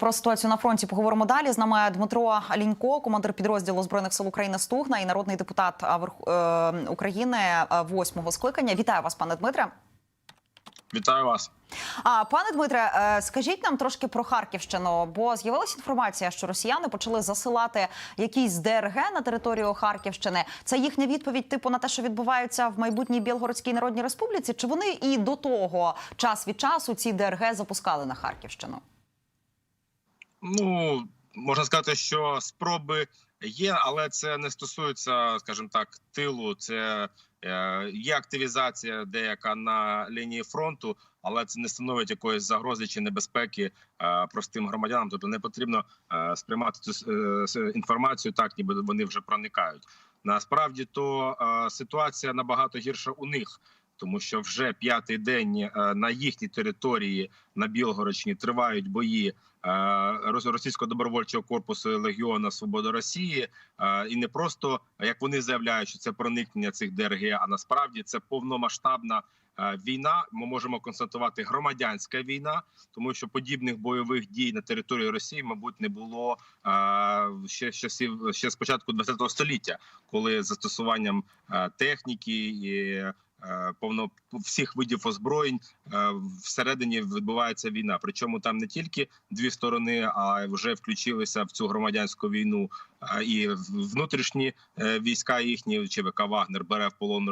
Про ситуацію на фронті поговоримо далі. З нами Дмитро Алінько, командир підрозділу збройних сил України Стугна і народний депутат а, е, України е, восьмого скликання. Вітаю вас, пане Дмитре. Вітаю вас. А пане Дмитре, е, скажіть нам трошки про Харківщину, бо з'явилася інформація, що росіяни почали засилати якісь ДРГ на територію Харківщини. Це їхня відповідь, типу, на те, що відбувається в майбутній Білгородській Народній Республіці. Чи вони і до того час від часу ці ДРГ запускали на Харківщину? Ну можна сказати, що спроби є, але це не стосується, скажімо так, тилу. Це е, є активізація деяка на лінії фронту, але це не становить якоїсь загрози чи небезпеки е, простим громадянам. Тобто не потрібно е, сприймати цю інформацію так, ніби вони вже проникають. Насправді то ситуація набагато гірша у них. Тому що вже п'ятий день е, на їхній території на Білгородщині тривають бої е, російського добровольчого корпусу Легіона Свобода Росії, Е, і не просто як вони заявляють, що це проникнення цих ДРГ, а насправді це повномасштабна війна. Ми можемо констатувати громадянська війна, тому що подібних бойових дій на території Росії, мабуть, не було ще часів ще з початку ХХ століття, коли застосуванням техніки і повно всіх видів озброєнь е, всередині відбувається війна. Причому там не тільки дві сторони, а вже включилися в цю громадянську війну е, і внутрішні е, війська їхні ЧВК Вагнер бере в полон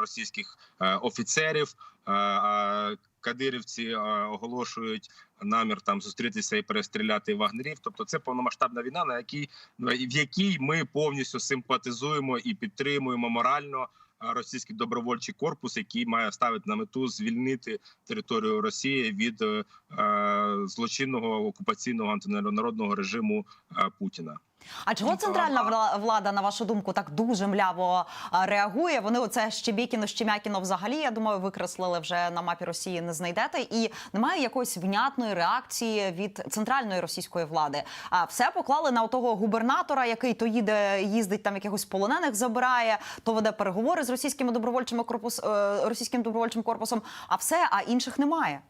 російських е, офіцерів. е, Кадирівці е, оголошують намір там зустрітися і перестріляти вагнерів. Тобто, це повномасштабна війна, на якій в якій ми повністю симпатизуємо і підтримуємо морально російський добровольчий корпус, який має ставити на мету звільнити територію Росії від е, е, злочинного окупаційного антинародного режиму е, Путіна. А чого центральна влада, на вашу думку, так дуже мляво реагує? Вони оце Щебікіно, Щемякіно взагалі, я думаю, викреслили вже на мапі Росії, не знайдете. І немає якоїсь внятної реакції від центральної російської влади. А все поклали на того губернатора, який то їде, їздить там якихось полонених, забирає, то веде переговори з російськими добровольчими корпус, е, російським добровольчим корпусом. А все, а інших немає.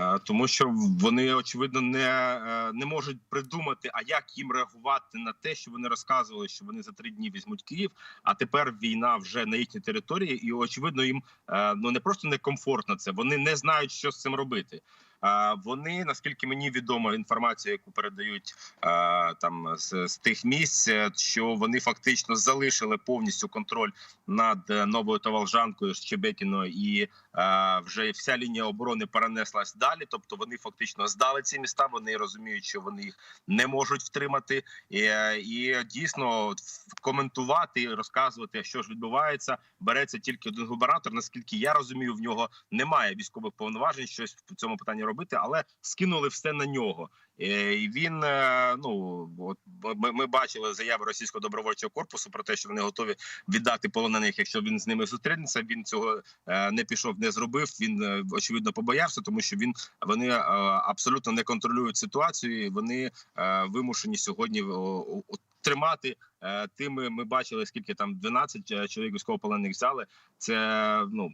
Е, тому що вони очевидно не, е, не можуть придумати, а як їм реагувати на те, що вони розказували, що вони за три дні візьмуть Київ. А тепер війна вже на їхній території, і очевидно, їм е, ну не просто некомфортно це. Вони не знають, що з цим робити. Вони, наскільки мені відомо, інформація, яку передають там з, з тих місць, е, що вони фактично залишили повністю контроль над е, новою Таволжанкою, Щебекіною, і вже вся лінія оборони перенеслась далі. Тобто вони фактично здали ці міста. Вони розуміють, що вони їх не можуть втримати, і, е, і дійсно коментувати розказувати, що ж відбувається, береться тільки один губернатор. Наскільки я розумію, в нього немає військових повноважень щось в цьому питанні робити, але скинули все на нього. Е, І він е, ну от ми, бачили заяви російського добровольчого корпусу про те, що вони готові віддати полонених, якщо він з ними зустрінеться. Він цього е, не пішов, не зробив. Він очевидно побоявся, тому що він вони абсолютно не контролюють ситуацію. і Вони вимушені сьогодні тримати е, тими. Ми бачили скільки там 12 е, чоловік військовополонених взяли. Це ну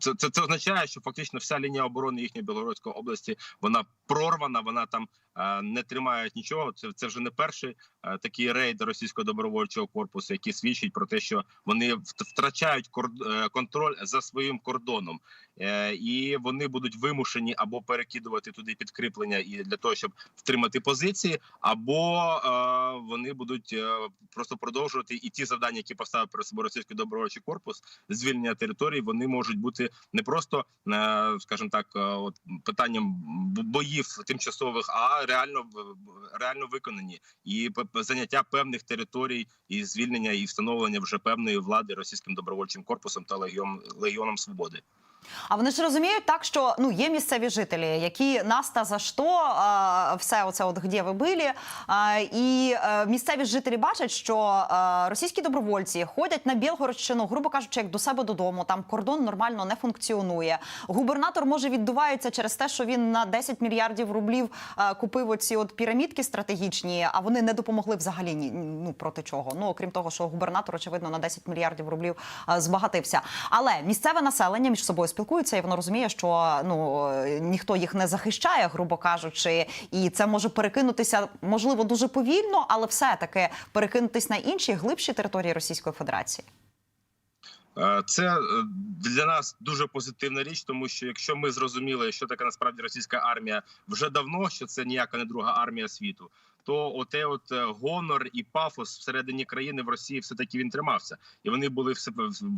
це, це, це означає, що фактично вся лінія оборони їхньої Білоруської області вона прорвана. Вона там е, не тримає нічого. Це це вже не перший е, такий рейд російського добровольчого корпусу, який свідчить про те, що вони втрачають е, контроль за своїм кордоном, Е, і вони будуть вимушені або перекидувати туди підкріплення і для того, щоб втримати позиції, або вони будуть просто продовжувати і ті завдання, які поставив перед собою російський добровольчий корпус, звільнення територій, вони можуть бути не просто, скажімо так, от питанням боїв тимчасових, а реально реально виконані. І заняття певних територій, і звільнення і встановлення вже певної влади російським добровольчим корпусом та легіоном легіоном свободи. А вони ж розуміють так, що ну є місцеві жителі, які нас та за що все оце от где ви били. І е, місцеві жителі бачать, що е, російські добровольці ходять на Білгородщину, грубо кажучи, як до себе додому. Там кордон нормально не функціонує. Губернатор може віддувається через те, що він на 10 мільярдів рублів е, купив оці от пірамідки стратегічні, а вони не допомогли взагалі ні ну проти чого. Ну окрім того, що губернатор очевидно на 10 мільярдів рублів збагатився. Але місцеве населення між собою спілкується, і воно розуміє, що ну ніхто їх не захищає, грубо кажучи, і це може перекинутися, можливо, дуже повільно, але все таки перекинутись на інші глибші території Російської Федерації. Е, Це е, для нас дуже позитивна річ, тому що якщо ми зрозуміли, що таке насправді російська армія вже давно, що це ніяка не друга армія світу, то оте, от е, гонор і пафос всередині країни в Росії все таки він тримався, і вони були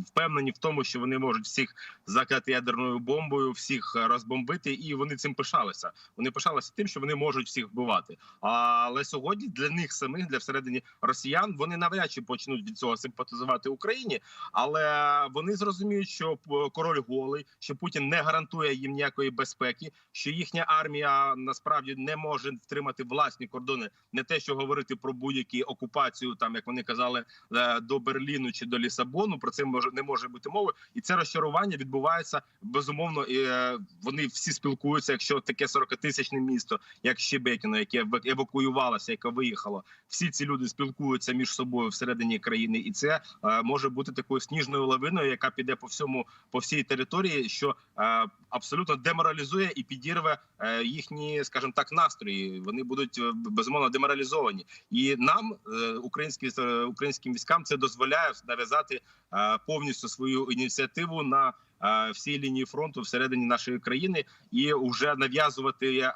впевнені в тому, що вони можуть всіх закати ядерною бомбою, всіх розбомбити, і вони цим пишалися. Вони пишалися тим, що вони можуть всіх вбивати. Але сьогодні для них самих, для всередині росіян, вони навряд чи почнуть від цього симпатизувати Україні, але вони зрозуміють, що король голий, що Путін не гарантує їм ніякої безпеки, що їхня армія насправді не може втримати власні кордони, не те, що говорити про будь-які окупацію, там як вони казали, е, до Берліну чи до Лісабону. Про це може не може бути мови, і це розчарування відбувається безумовно. І е, вони всі спілкуються. Якщо таке 40-тисячне місто, як Щебекіно, яке евак- евакуювалося, яке виїхало, всі ці люди спілкуються між собою всередині країни, і це е, може бути такою сніжною лавиною, яка піде по всьому по всій території, що абсолютно деморалізує і підірве їхні, скажімо так, настрої. Вони будуть е, безумовно деморалізовані, і нам, е, українські е, українським військам, це дозволяє нав'язати е, повністю свою ініціативу на всій лінії фронту всередині нашої країни і вже нав'язувати.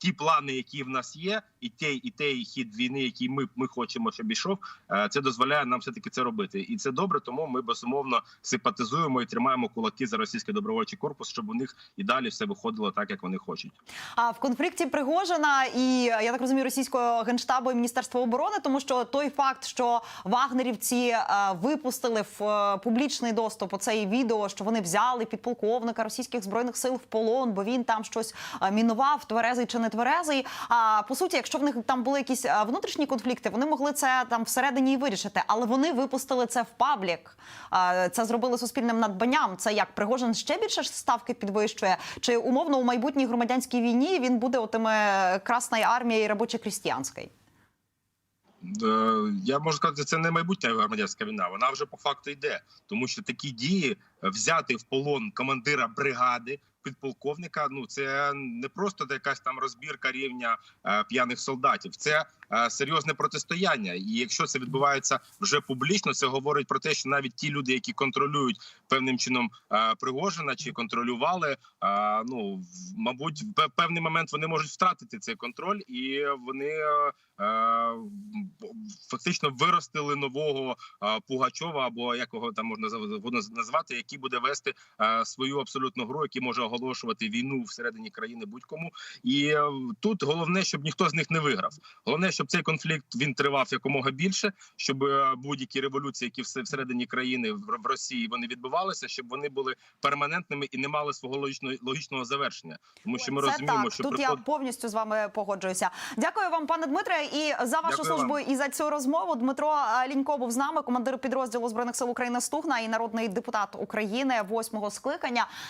Ті плани, які в нас є, і той, і той хід війни, який ми, ми хочемо, щоб ішов, е, це дозволяє нам все таки це робити, і це добре. Тому ми безумовно симпатизуємо і тримаємо кулаки за російський добровольчий корпус, щоб у них і далі все виходило так, як вони хочуть. А в конфлікті Пригожина і я так розумію, російського генштабу і міністерства оборони, тому що той факт, що вагнерівці е, випустили в е, публічний доступ оцей відео, що вони взяли підполковника російських збройних сил в полон, бо він там щось мінував, тверезий чи не тверезий. А по суті, якщо в них там були якісь е, внутрішні конфлікти, вони могли це там всередині і вирішити, але вони випустили це в паблік. Е, Це зробили суспільним надбанням. Це як Пригожин ще більше ставки підвищує, чи умовно у майбутній громадянській війні він буде отими Красною армією і робочо-крістіянською? Е, Я можу сказати, це не майбутня громадянська війна. Вона вже по факту йде, тому що такі дії е, взяти в полон командира бригади. Підполковника, ну це не просто якась там розбірка рівня е, п'яних солдатів. Це серйозне протистояння. І якщо це відбувається вже публічно, це говорить про те, що навіть ті люди, які контролюють певним чином е, Пригожина чи контролювали, е, ну мабуть, в певний момент вони можуть втратити цей контроль, і вони е, е, фактично виростили нового е, Пугачова, або як його там можна назвати, який буде вести е, свою абсолютну гру, який може оголошувати війну всередині країни будь-кому. І е, тут головне, щоб ніхто з них не виграв. Головне, щоб цей конфлікт він тривав якомога більше, щоб е, будь-які революції, які все- всередині країни в в Росії вони відбувалися, щоб вони були перманентними і не мали свого логічного логічного завершення. Тому що ми Це розуміємо, так. що тут приход... я повністю з вами погоджуюся. Дякую вам, пане Дмитре, і за вашу Дякую службу вам. і за цю розмову. Дмитро е, Лінько був з нами, командир підрозділу збройних сил України Стугна і народний депутат України восьмого скликання.